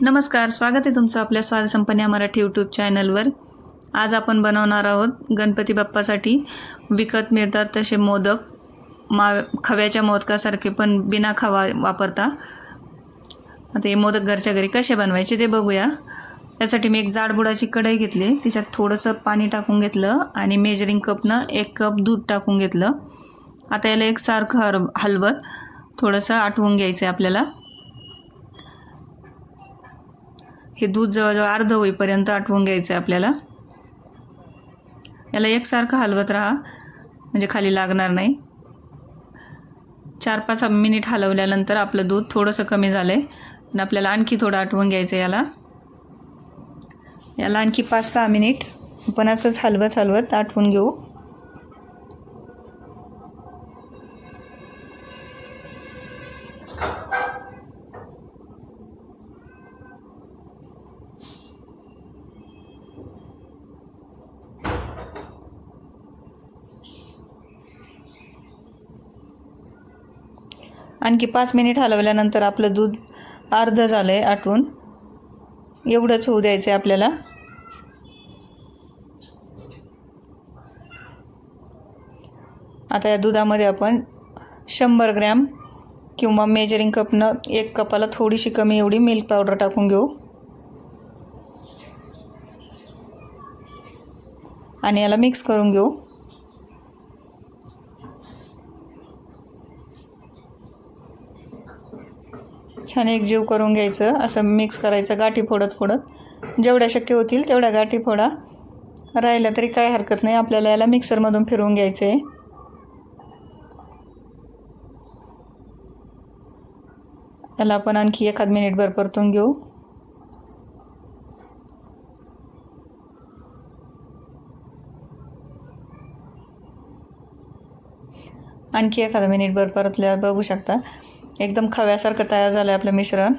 नमस्कार स्वागत आहे तुमचं आपल्या स्वादसंपन्न या मराठी यूट्यूब चॅनलवर आज आपण बनवणार आहोत गणपती बाप्पासाठी विकत मिळतात तसे मोदक. मा खव्याच्या मोदकासारखे पण बिना खवा वापरता. आता हे मोदक घरच्या घरी कसे बनवायचे ते बघूया. त्यासाठी मी एक जाडबुडाची कढई घेतली तिच्यात थोडंसं पाणी टाकून घेतलं आणि मेजरिंग कपनं एक कप दूध टाकून घेतलं. आता याला एक सारखं हर हलवत थोडंसं आठवून घ्यायचं आहे आपल्याला. हे दूध जवळजवळ अर्ध होईपर्यंत आटवून घ्यायचं आहे आपल्याला. याला एकसारखं हलवत राहा म्हणजे खाली लागणार नाही. चार पाच मिनिट हलवल्यानंतर आपलं दूध थोडंसं कमी झालं आहे पण आपल्याला आणखी थोडं आटवून घ्यायचं आहे याला. याला आणखी पाच सहा मिनिट. आपण असंच हलवत हलवत आटवून घेऊ. आणखी पाच मिनिट हलवल्यानंतर आपलं दूध अर्ध झालं आहे आटून. एवढंच होऊ द्यायचं आहे आपल्याला. आता या दुधामध्ये आपण शंभर ग्रॅम किंवा मेजरिंग कपनं एक कपाला थोडीशी कमी एवढी मिल्क पावडर टाकून घेऊ. आणि याला मिक्स करून घेऊ. छान एकजीव करून घ्यायचं असं मिक्स करायचं गाठी फोडत फोडत. जेवढ्या शक्य होतील तेवढ्या गाठी फोडा. राहिलं तरी काय हरकत नाही आपल्याला याला मिक्सरमधून फिरवून घ्यायचं आहे याला आपण आणखी एखाद मिनिटभर परतून घेऊ. आणखी एखादा मिनिटभर परतल्यावर बघू शकता. एकदम खव्यासारखं तयार झालं आहे आपलं मिश्रण.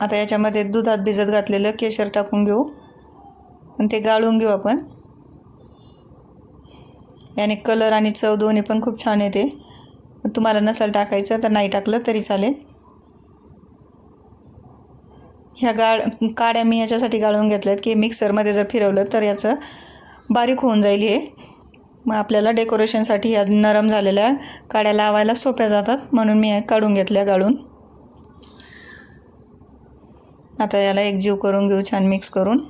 आता याच्यामध्ये दुधात भिजत घातलेलं केशर टाकून घेऊ. आणि ते गाळून घेऊ आपण. याने कलर आणि चव दोन्ही पण खूप छान येते. तुम्हाला नसेल टाकायचं तर नाही टाकलं तरी चालेल. ह्या गाळ काड्या मी याच्यासाठी गाळून घेतल्यात की मिक्सरमध्ये जर फिरवलं तर याचं बारीक होऊन जाईल हे. मग आपल्याला डेकोरेशनसाठी या नरम झालेल्या काड्या लावायला सोप्या जातात. म्हणून मी काढून घेतल्या गाळून. आता याला एकजीव करून घेऊ छान मिक्स करून.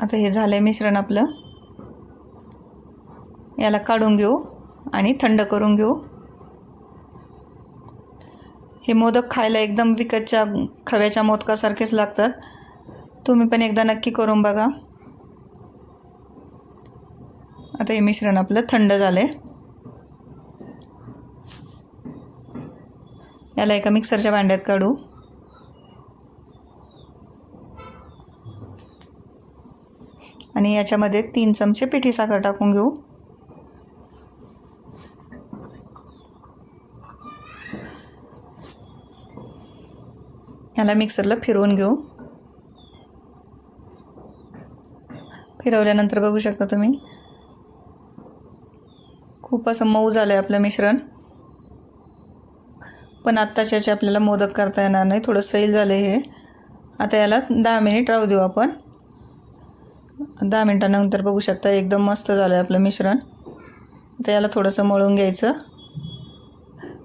आता हे झालं आहे मिश्रण आपलं. याला काढून घेऊ आणि थंड करून घेऊ. हे मोदक खायला एकदम विकतच्या खव्याच्या मोदकासारखेच लागतात. तुम्ही पण एकदा नक्की करून बघा. आता हे मिश्रण आपलं थंड झालं आहे याला एका मिक्सरच्या भांड्यात काढू. आणि याच्यामध्ये तीन चमचे पिठी साखर टाकून घेऊ. याला मिक्सरला फिरवून घेऊ. फिरवल्यानंतर बघू शकता तुम्ही. खूप असं मऊ झालं आहे आपलं मिश्रण. पण आत्ताच्या याचे आपल्याला मोदक करता येणार नाही. थोडं सैल झालं आहे हे. आता याला दहा मिनिट राहू देऊ आपण. दहा मिनटानंतर बघू शकता एकदम मस्त झालं आहे आपलं मिश्रण. आता याला थोडंसं मळून घ्यायचं.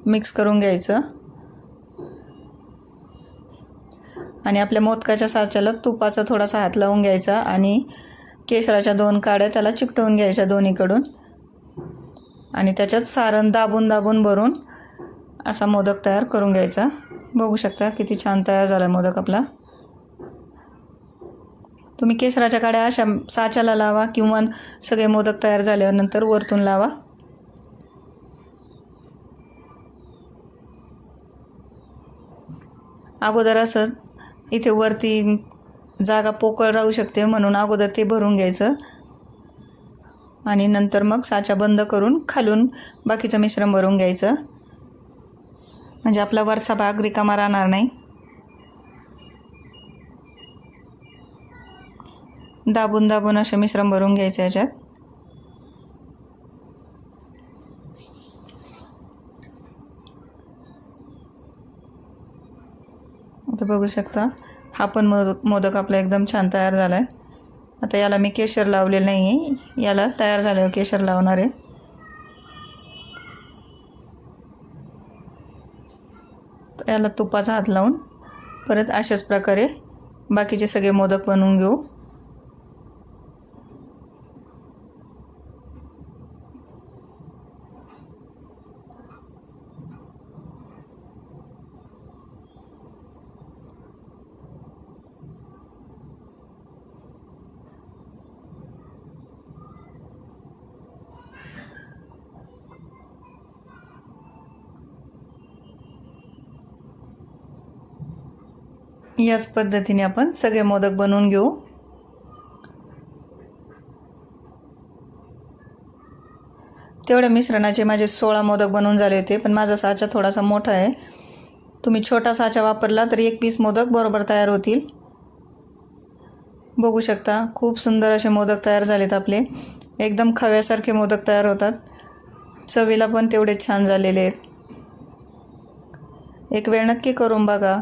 मिक्स करून घ्यायचं. आणि आपल्या मोदकाच्या साच्याला तुपाचा थोडासा हात लावून घ्यायचा आणि केसराच्या दोन काड्या त्याला चिकटवून घ्यायच्या दोन्हीकडून. आणि त्याच्यात सारण दाबून दाबून भरून असा मोदक तयार करून घ्यायचा. बघू शकता किती छान तयार झाला मोदक आपला. तुम्ही केसराच्या काड्या अशा साच्याला लावा किंवा सगळे मोदक तयार झाल्यानंतर वरतून लावा. अगोदर असं इथे वरती जागा पोकळ राहू शकते म्हणून अगोदर ते भरून घ्यायचं. आणि नंतर मग साचा बंद करून खालून बाकीचं मिश्रण भरून घ्यायचं. म्हणजे आपला वरचा भाग रिकामा राहणार नाही. दाबून दाबून असे मिश्रण भरून घ्यायचं याच्यात. आता बघू शकता. हा पण मोदक मोदक आपला एकदम छान तयार झाला आहे आता याला मी केशर लावलेलं नाही आहे याला तयार झाल्यावर केशर लावणार आहे. याला तुपाचा हात लावून परत अशाच प्रकारे बाकीचे सगळे मोदक बनवून घेऊ. याच पद्धतीने आपण सगळे मोदक बनवून घेऊ. तेवढ्या मिश्रणाचे माझे सोळा मोदक बनवून झाले होते पण माझा साचा थोडासा मोठा आहे. तुम्ही छोटा साचा वापरला तर एक पीस मोदक बरोबर तयार होतील. बघू शकता खूप सुंदर असे मोदक तयार झालेत आपले. एकदम खव्यासारखे मोदक तयार होतात. चवीला पण तेवढेच छान झालेले आहेत. एक वेळ नक्की करून बघा.